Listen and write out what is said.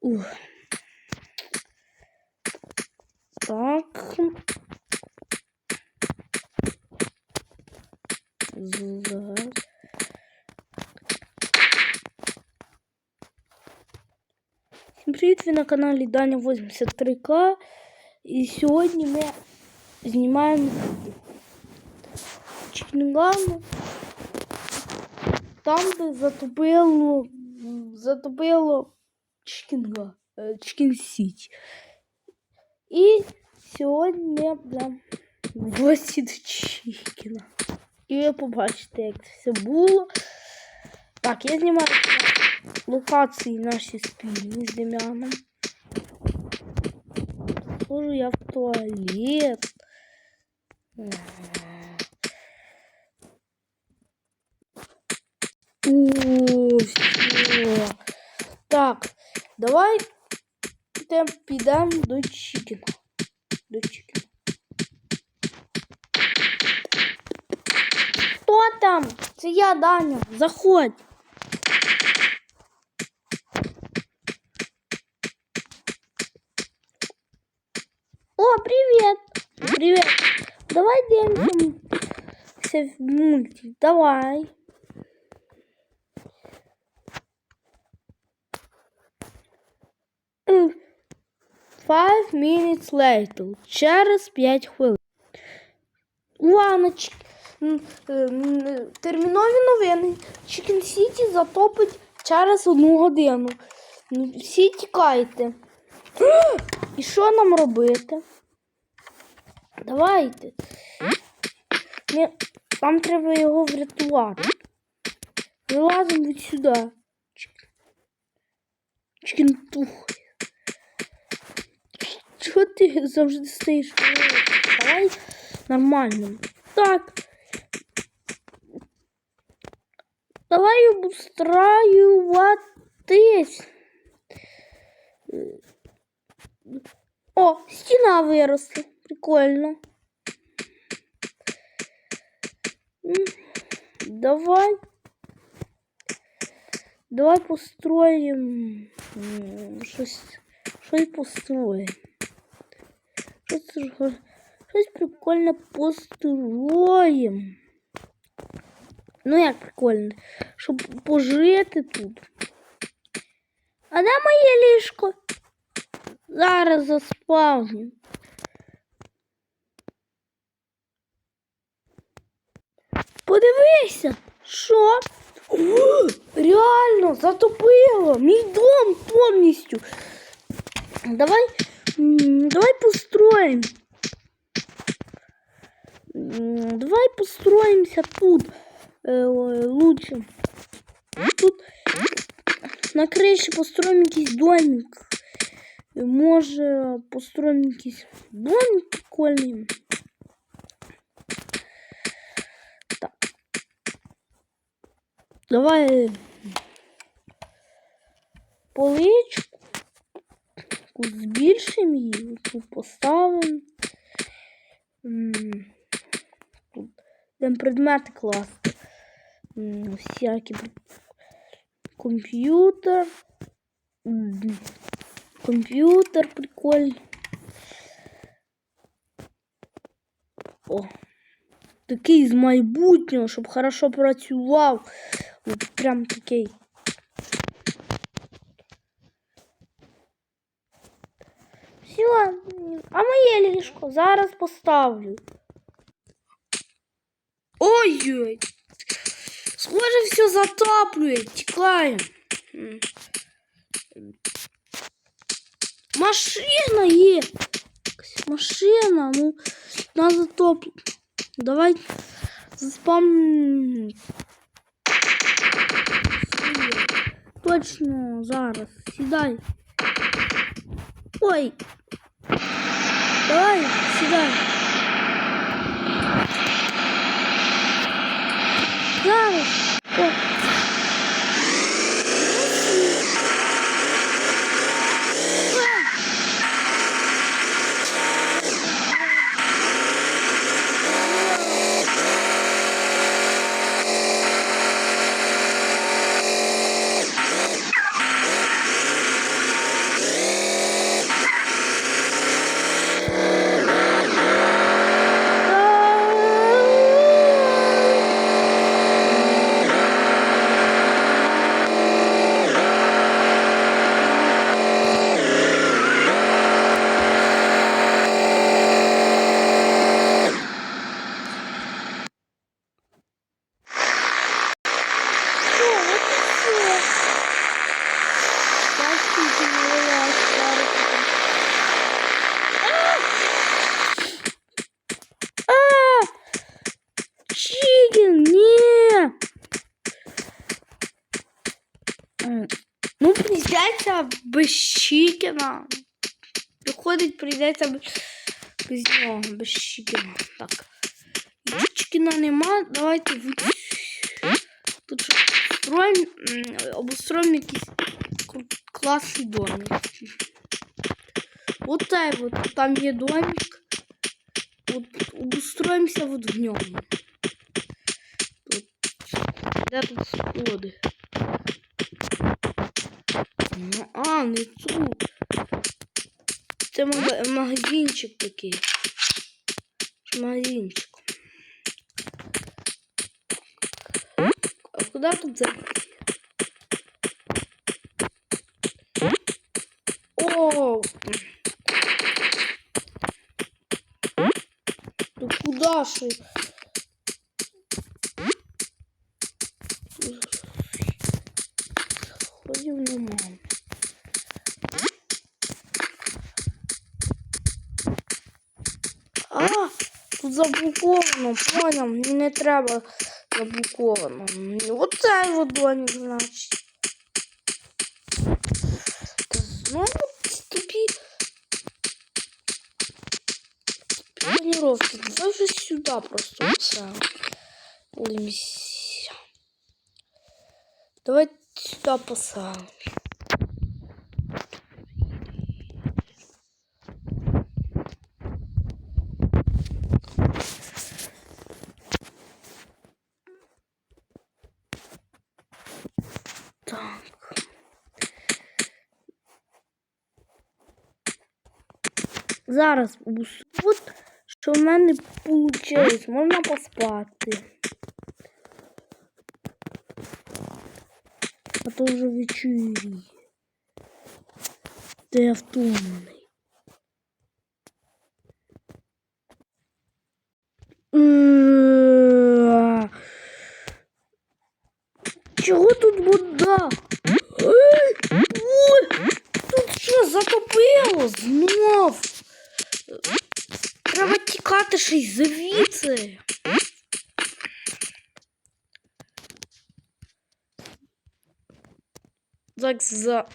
Ух. Так. Зараз. Всім привіт, ви на каналі Даня 83К. І сьогодні ми знімаємо Чікінгану. Там, де затопило, затопило Чікінга, е, Чікін Сіті. І сьогодні в гості до Чікіна. І ви побачите, як це все було. Так, я знімаю локації наші спільні з Дем'яном. Схожу я в туалет. О, все. Так, давай підемо до Чікіна. До Чікіна. Хто там? Це я, Даня. Заходь. О, привет! Привет! Давай дивимося в мультик. Давай. Five minutes later. Через 5 хвилин. Ланочки. Термінові новини. Чікен Сіті затопить через одну годину. Ну, Всі тікайте. І що нам робити? Давайте. Нам треба його врятувати. Вилазимо сюди. Чкінтух. Чого ти завжди стоїш? Давай нормально. Так. Давай обустраюватись. О, стена выросла. Прикольно. Давай. Давай построим щось. Щось построим. Щось, щось прикольно построим. Ну як прикольно. Щоб пожити тут. А де моє ліжко? Зараз заспавню. Подивися, що? О, реально затопило. Мій дом повністю. Давай, давай построим. Давай построимся тут э, лучше. Тут на криші построим якийсь домик. Може, построим якийсь домик прикольний. Так. Давай поличку збільшимо її, тут поставимо. Тут предмети класти. М, Всякі комп'ютер. Комп'ютер прикольний. О, такий з майбутнього, щоб хорошо працював. От прям такий. моє ліжко зараз поставлю. Ой-ой! Схоже, все затаплює, тікає. М. Машина є. Якась Машина, ну, нас затоплю. Давай заспам. Точно, зараз. Сідай. Ой. Давай, сюда. Зараз. О. прийдеться без Чікена. Виходить, прийдеться без, нього, без Чікена. Так. Якщо Чікена нема, давайте. Тут строїм, обустроїмо якийсь класний домик. Вот так вот, там є домик. Вот обустроимся вот в нем. Тут, де тут сходи? А, не тут. Це магазинчик такий. Чи Магазинчик. А куди тут зайти? О! Ну куда ж? Ходим на маму. А, тут заблоковано, понял, не треба. Оце вот домик, значить. Та знову тупі планировки. Давай же сюда просто. Давай сюда поставим. Зараз от що в мене вийшло. Можна поспати. А то вже вечірі. Та я втомлений. Чого тут вода? Ой, Тут що затопило знов? Треба тікати ще й звідси. Так, за